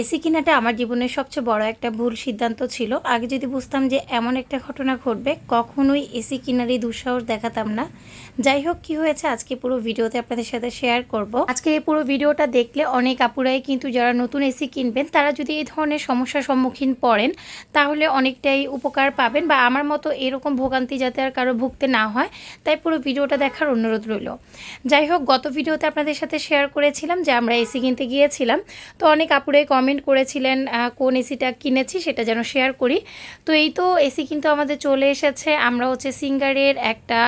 AC কেনাটা আমার জীবনের সবচেয়ে বড় একটা ভুল সিদ্ধান্ত ছিল। আগে যদি বুঝতাম যে এমন একটা ঘটনা ঘটবে, কখনোই এসি কেনারই দুঃসাহস দেখাতাম না। যাই হোক কি হয়েছে? আজকে পুরো ভিডিওতে আপনাদের সাথে শেয়ার করব। আজকে এই পুরো ভিডিওটা দেখলে অনেক আপুরাই কিন্তু যারা নতুন এসি কিনবেন, তারা যদি এই ধরনের সমস্যার সম্মুখীন পড়েন, তাহলে অনেকটাই উপকার পাবেন বা আমার মতো এরকম ভোগান্তি যাতে আর কারও ভুগতে না হয়, তাই পুরো ভিডিওটা দেখার অনুরোধ রইল। যাই হোক গত ভিডিওতে আপনাদের সাথে শেয়ার করেছিলাম যে আমরা এসি কিনতে গিয়েছিলাম, তো অনেক আপুরাই কমেন্ট করেছিলেন কোন এসিটা কিনেছি সেটা যেন শেয়ার করি। তো এই তো এসি কিন্তু আমাদের চলে এসেছে, আমরা হচ্ছে সিঙ্গারের একটা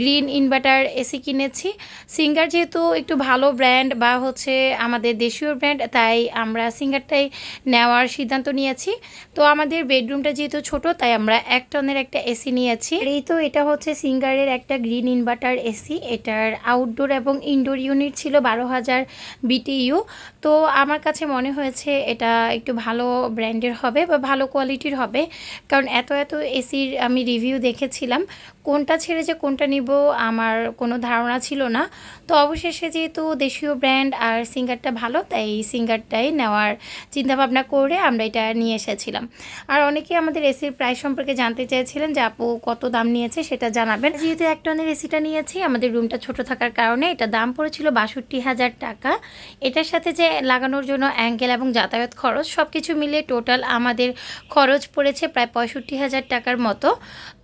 গ্রিন ইনভার্টার এসি কিনেছি। সিঙ্গার যেহেতু একটু ভালো ব্র্যান্ড বা হচ্ছে আমাদের দেশীয় ব্র্যান্ড, তাই আমরা সিঙ্গারটাই নেওয়ার সিদ্ধান্ত নিয়েছি। তো আমাদের বেডরুমটা যেহেতু ছোট, তাই আমরা এক টনের একটা এসি নিয়েছি। এই তো এটা হচ্ছে সিঙ্গারের একটা গ্রিন ইনভার্টার এসি। এটার আউটডোর এবং ইনডোর ইউনিট ছিল বারো হাজার বিটিইউ। তো আমার কাছে মনে হয়েছে এটা একটু ভালো ব্র্যান্ডের হবে বা ভালো কোয়ালিটির হবে। কারণ এত এত এসির আমি রিভিউ দেখেছিলাম। কোনটা ছেড়ে যে কোনটা নিব আমার কোনো ধারণা ছিল না। তো অবশেষে যেহেতু দেশীয় ব্র্যান্ড আর সিঙ্গারটা ভালো, তাই এই সিঙ্গারটাই নেওয়ার চিন্তাভাবনা করে আমরা এটা নিয়ে এসেছিলাম। আর অনেকেই আমাদের এসির প্রাইস সম্পর্কে জানতে চেয়েছিলেন যে আপু কত দাম নিয়েছে সেটা জানাবেন। যেহেতু এক টনের এসিটা নিয়েছি, আমাদের রুমটা ছোট থাকার কারণে এটা দাম পড়েছিল বাষট্টি হাজার টাকা। এটার সাথে যে লাগানোর জন্য অ্যাঙ্গেল এবং যাতায়াত খরচ সব কিছু মিলিয়ে টোটাল আমাদের খরচ পড়েছে প্রায় পঁয়ষট্টি হাজার টাকার মতো।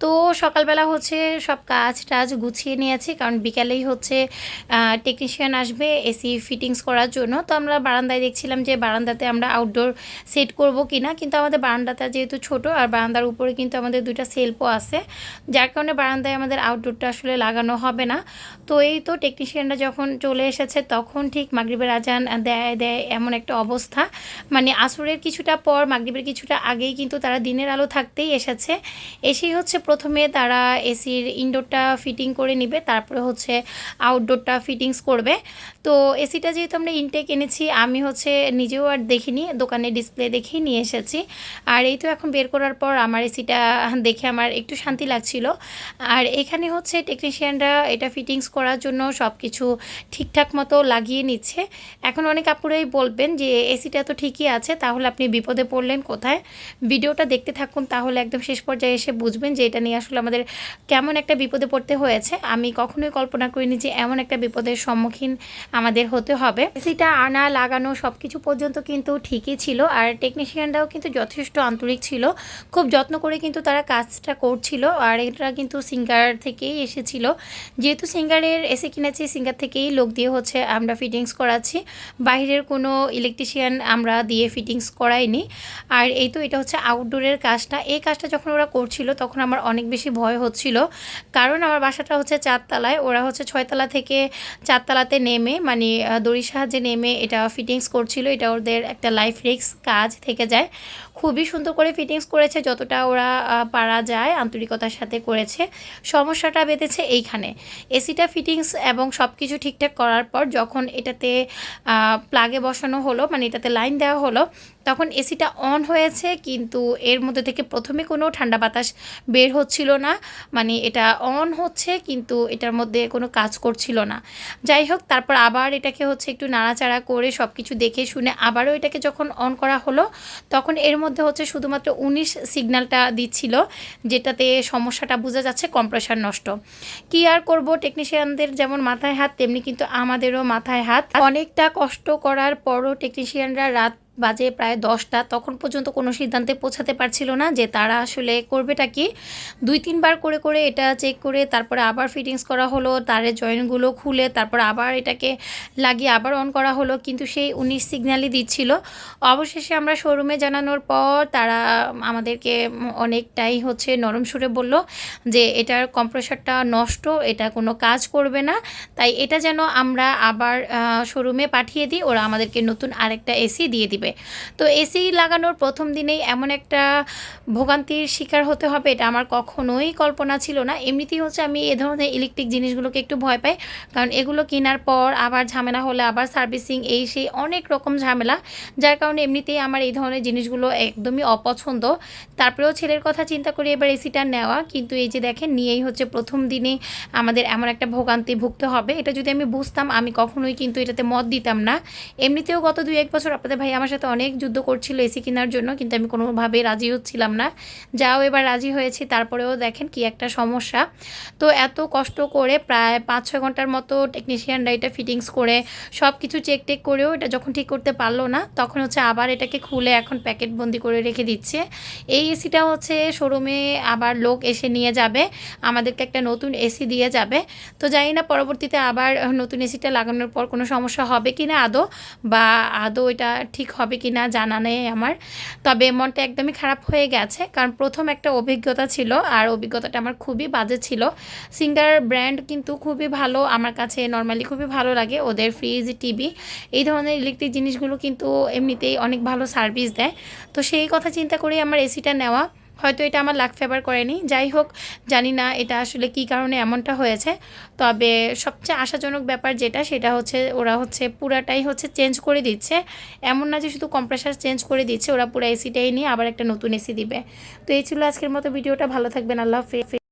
তো সকালবেলা হচ্ছে সব কাজ টাজ গুছিয়ে নিয়েছি, কারণ বিকালেই হচ্ছে টেকনিশিয়ান আসবে এসি ফিটিংস করার জন্য। তো আমরা বারান্দায় দেখছিলাম যে বারান্দাতে আমরা আউটডোর সেট করব কি না কিন্তু আমাদের বারান্দাটা যেহেতু ছোট, আর বারান্দার উপরে কিন্তু আমাদের দুইটা সেলফও আছে। যার কারণে বারান্দায় আমাদের আউটডোরটা আসলে লাগানো হবে না। তো এই তো টেকনিশিয়ানরা যখন চলে এসেছে, তখন ঠিক মাগরিবের আজান দেয় দেয় এমন একটা অবস্থা। মানে আসরের কিছুটা পর, মাগরিবের কিছুটা আগেই কিন্তু তারা দিনের আলো থাকতেই এসেছে। এসেই হচ্ছে প্রথমে তারা এসির ইনডোরটা ফিটিং করে নিবে, তারপরে হচ্ছে আউটডোরটা ফিটিংস করবে। তো এসিটা যেহেতু আমরা ইনটেক এনেছি, আমি হচ্ছে নিজেও আর দেখিনি, দোকানে ডিসপ্লে দেখেই নিয়ে এসেছি। আর এই তো এখন বের করার পর আমার এসিটা দেখে আমার একটু শান্তি লাগছিল। আর এখানে হচ্ছে টেকনিশিয়ানরা এটা ফিটিংস করার জন্য সব কিছু ঠিকঠাক মতো লাগিয়ে নিচ্ছে। এখন অনেক আপুরাই বলবেন যে, এসিটা তো ঠিকই আছে, তাহলে আপনি বিপদে পড়লেন কোথায়? ভিডিওটা দেখতে থাকুন, তাহলে একদম শেষ পর্যায়ে এসে বুঝবেন যে, এটা নিয়ে আসলে আমাদের কেমন একটা বিপদে পড়তে হয়েছে, আমি কখনোই কল্পনা করিনি যে এমন একটা বিপদের সম্মুখীন আমাদের হতে হবে। এসিটা আনা, লাগানো সব কিছু পর্যন্ত কিন্তু ঠিকই ছিল, আর টেকনিশিয়ানরাও কিন্তু যথেষ্ট আন্তরিক ছিল। খুব যত্ন করে কিন্তু তারা কাজটা করছিল, আর এটা কিন্তু সিঙ্গার থেকেই এসেছিল। যেহেতু সিঙ্গারের এসে কিনেছি সিঙ্গার থেকেই লোক দিয়ে হচ্ছে আমরা ফিটিংস করাচ্ছি। বাইরের কোনো ইলেকট্রিশিয়ান আমরা দিয়ে ফিটিংস করাইনি। আর এই তো এটা হচ্ছে আউটডোরের কাজটা। এই কাজটা যখন ওরা করছিল, তখন আমার অনেক বেশি ভয় হচ্ছিল। কারণ আমার বাসাটা হচ্ছে চারতলায়, ওরা হচ্ছে ছয়তলা থেকে চারতলাতে নেমে মানে দড়ির সাহায্যে নেমে এটা ফিটিংস করছিল, এটা ওদের একটা লাইফ রিক্স কাজ থেকে যায়। খুবই সুন্দর করে ফিটিংস করেছে, যতটা ওরা পারা যায়, আন্তরিকতার সাথে করেছে। সমস্যাটা বেঁধেছে এইখানে। এসিটা ফিটিংস এবং সব কিছু ঠিকঠাক করার পর যখন এটাতে প্লাগে বসানো হলো মানে এটাতে লাইন দেওয়া হলো তখন এসিটা অন হয়েছে, কিন্তু এর মধ্যে থেকে প্রথমে কোনো ঠান্ডা বাতাস বের হচ্ছিল না। মানে এটা অন হচ্ছে, কিন্তু এটার মধ্যে কোনো কাজ করছিল না। যাই হোক, তারপর আবার এটাকে হচ্ছে একটু নাড়াচাড়া করে সব কিছু দেখে শুনে আবারও এটাকে যখন অন করা হলো, তখন এর মধ্যে হচ্ছে শুধুমাত্র উনিশ সিগন্যালটা দিচ্ছিল, যেটাতে সমস্যাটা বোঝা যাচ্ছে কম্প্রেসার নষ্ট। কি আর করব, টেকনিশিয়ানদের যেমন মাথায় হাত, তেমনি কিন্তু আমাদেরও মাথায় হাত। অনেকটা কষ্ট করার পরও টেকনিশিয়ানরা রাত বাজে প্রায় দশটা, তখন পর্যন্ত কোনো সিদ্ধান্তে পৌঁছাতে পারছিল না যে তারা আসলে করবেটা কি। দুই, তিনবার করে করে এটা চেক করে তারপরে আবার ফিটিংস করা হলো তারের জয়েন্টগুলো খুলে তারপর আবার এটাকে লাগিয়ে আবার অন করা হলো, কিন্তু সেই উনিশ সিগন্যালই দিচ্ছিল। অবশেষে আমরা শোরুমে জানানোর পর তারা আমাদেরকে অনেকটাই হচ্ছে নরম সুরে বলল যে এটার কম্প্রেসারটা নষ্ট, এটা কোনো কাজ করবে না। তাই এটা যেন আমরা আবার শোরুমে পাঠিয়ে দিই, ওরা আমাদেরকে নতুন আরেকটা এসি দিয়ে দিবে। তো এসি লাগানোর প্রথম দিনেই এমন একটা ভোগান্তির শিকার হতে হবে, এটা আমার কখনোই কল্পনা ছিল না। এমনিতেই হচ্ছে আমি এ ধরনের ইলেকট্রিক জিনিসগুলোকে একটু ভয় পাই, কারণ এগুলো কেনার পর আবার ঝামেলা হলে, আবার সার্ভিসিং এই সেই অনেক রকম ঝামেলা, যার কারণে এমনিতেই আমার এই ধরনের জিনিসগুলো একদমই অপছন্দ। তারপরেও ছেলের কথা চিন্তা করে এবার এসিটা নেওয়া, কিন্তু এই যে দেখেন, নিয়েই হচ্ছে প্রথম দিনে আমাদের এমন একটা ভোগান্তি ভুগতে হবে। এটা যদি আমি বুঝতাম, আমি কখনোই কিন্তু এটাতে মত দিতাম না। এমনিতেও গত দুই এক বছর আপনাদের ভাই আমার সাথে অনেক যুদ্ধ করছিল এসি কেনার জন্য, কিন্তু আমি কোনোভাবে রাজি হচ্ছিলাম না। যাও, এবার রাজি হয়েছি, তারপরেও দেখেন কি একটা সমস্যা। তো এত কষ্ট করে প্রায় পাঁচ ছয় ঘণ্টার মতো টেকনিশিয়ানরা এটা ফিটিংস করে সব কিছু চেক টেক করেও এটা যখন ঠিক করতে পারল না, তখন হচ্ছে আবার এটাকে খুলে এখন প্যাকেট বন্দি করে রেখে দিচ্ছে। এই এসিটা হচ্ছে শোরুমে আবার লোক এসে নিয়ে যাবে, আমাদেরকে একটা নতুন এসি দিয়ে যাবে। তো জানি না পরবর্তীতে আবার নতুন এসিটা লাগানোর পর কোনো সমস্যা হবে কি না আদৌ, বা আদৌ এটা ঠিক হবে কি না জানা নেই আমার। তবে মনটা একদমই খারাপ হয়ে গেছে, কারণ প্রথম একটা অভিজ্ঞতা ছিল, আর অভিজ্ঞতাটা আমার খুবই বাজে ছিল। সিঙ্গার ব্র্যান্ড কিন্তু খুবই ভালো, আমার কাছে নর্মালি খুবই ভালো লাগে, ওদের ফ্রিজ টিভি এই ধরনের ইলেকট্রিক জিনিসগুলো কিন্তু এমনিতেই অনেক ভালো সার্ভিস দেয়। তো সেই কথা চিন্তা করেই আমার এসিটা নেওয়া হয়তো এটা আমার লাক ফেভার করেনি। যাই হোক জানি না এটা আসলে কি কারণে এমনটা হয়েছে। তবে সবচেয়ে আশাজনক ব্যাপার যেটা, সেটা হচ্ছে ওরা হচ্ছে পুরাটাই হচ্ছে চেঞ্জ করে দিচ্ছে। এমন না যে শুধু কম্প্রেসার চেঞ্জ করে দিচ্ছে, ওরা পুরো এসিটাই নিয়ে আবার একটা নতুন এসি দিবে। তো এই ছিল আজকের মতো ভিডিওটা। ভালো থাকবেন। আল্লাহ হাফেজ।